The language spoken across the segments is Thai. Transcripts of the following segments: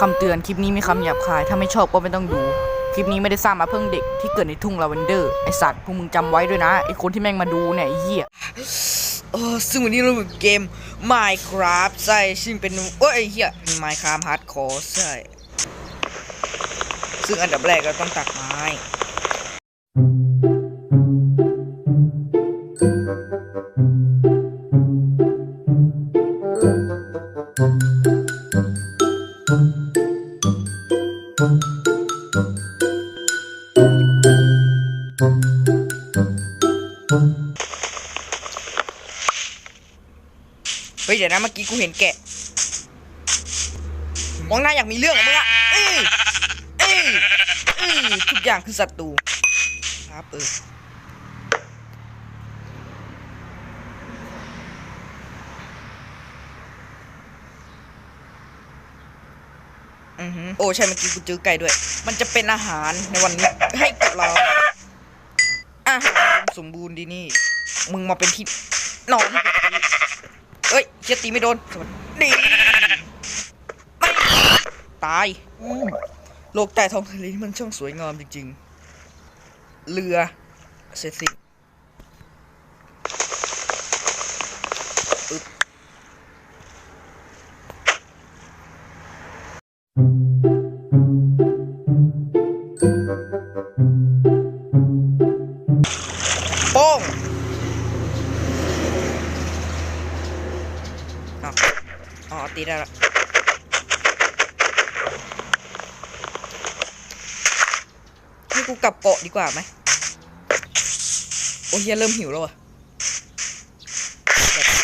คำเตือนคลิปนี้มีคำหยาบคาย ถ้าไม่ชอบก็ไม่ต้องดู คลิปนี้ไม่ได้สร้างมาเพื่อเด็กที่เกิดในทุ่งลาเวนเดอร์ ไอสัตว์พวกมึงจำไว้ด้วยนะ ไอคนที่แม่งมาดูเนี่ยไอเหี้ยเออซึ่งวันนี้เราอยู่เกม Minecraft ใช่ซึ่งเป็นเอ้ยไอ้เหี้ย Minecraft Hardcore ใช่ซึ่งอันดับแรกเราต้องตักมา เฮ้ยเดี๋ยวนะเมื่อกี้กูเห็นแกะมองหน้าอยากมีเรื่องกับมึงอะเอ้ยเอ้ยเอ้ยทุกอย่างคือศัตรูครับเออ อือหือโอ้ใช่เมื่อกี้กูเจอไก่ด้วย มันจะเป็นอาหารในวันนี้ให้กับเราอาหารสมบูรณ์ดีนี่ มึงมาเป็นที่นอนเอ้ยเชียตีไม่โดนสวัสดีไม่ตายโลกใต้ท้องทะเลมันช่างสวยงามจริง ๆ เรือเสร็จสิ้น ตีได้ละให้กูกลับเกาะดีกว่าไหมโอ้ยเริ่มหิวแล้วอะแบบไหน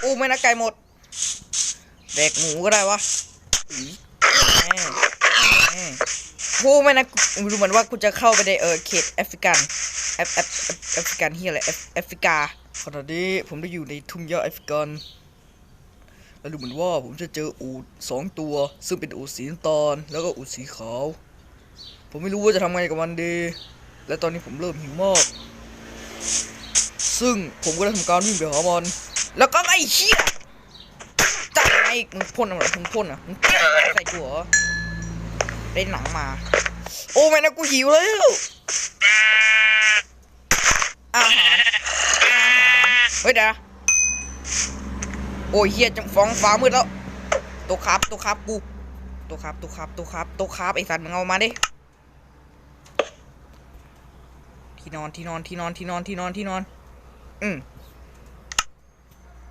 โอ้ไม่นะไก่หมดแดกหมูก็ได้วะอีแม่แม่โอ้ไม่นะกูดูเหมือนว่ากูจะเข้าไปในเออเขตแอฟริกันแอฟแอฟแอฟริกันเฮียอะไรแอฟแอฟริกา ขณะนี้ผมได้อยู่ในทุ่งหญ้าแอฟริกัน แล้วดูเหมือนว่าผมจะเจออูดสองตัว ซึ่งเป็นอูดสีน้ำตาลแล้วก็อูดสีขาว ผมไม่รู้ว่าจะทำไงกับมันดี และตอนนี้ผมเริ่มหิวมาก ซึ่งผมก็ได้ทำการวิ่งไปหามันแล้วก็ไอ้เชี่ยจังไงมึงพ่นอะไรมึงพ่นอะมึงใส่กูเหรอได้หนังมา โอ้แม่นะกูหิวแล้วอาหารอาหาร เฮ้ยเดี๋ยวนะโอ้ยเฮียจังฟ้องฟ้ามืดแล้วตัวครับตัวครับกูตัวครับตัวครับตัวครับตัวครับไอ้สัตว์มึงเอามาดิที่นอนที่นอนที่นอนที่นอนที่นอนที่นอน อืม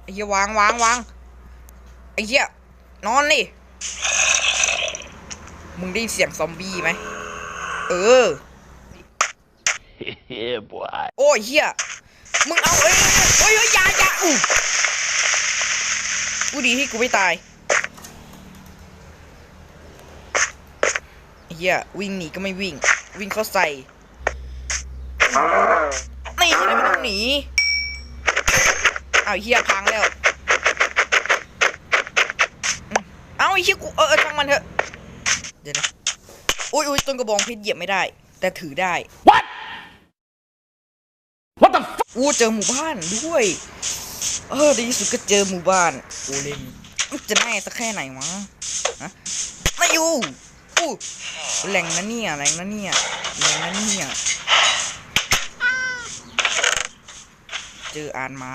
ไอ้เหี้ยวางวางวางไอ้เหี้ยนอนนี่มึงได้ยินเสียงซอมบี้ไหมเออ yeah, boy. โอ้ยเหี้ย มึงเอาเอ้ยเอ้ยเอ้ยอยาอยาอู้กูดีที่กูไม่ตายเหี้ยวิ่งหนีก็ไม่วิ่ง วิ่งเข้าใส่นี่ทำไมไม่ต้องหนีเอาเหี้ยพังแล้วเอาไอ้เหี้ยกูเออเออช่างมันเถอะเดี๋ยวนะอุ้ยอุ้ยต้นกระบองเพชรเหยียบไม่ได้ แต่ถือได้ What? อู้เจอหมู่บ้านด้วย เออดีสุดก็เจอหมู่บ้านโอเลนจะแน่สักแค่ไหนวะฮะไม่อยู่อู้แหล่งนะเนี่ยแหล่งนะเนี่ยแหล่งนะเนี่ยเจออานมา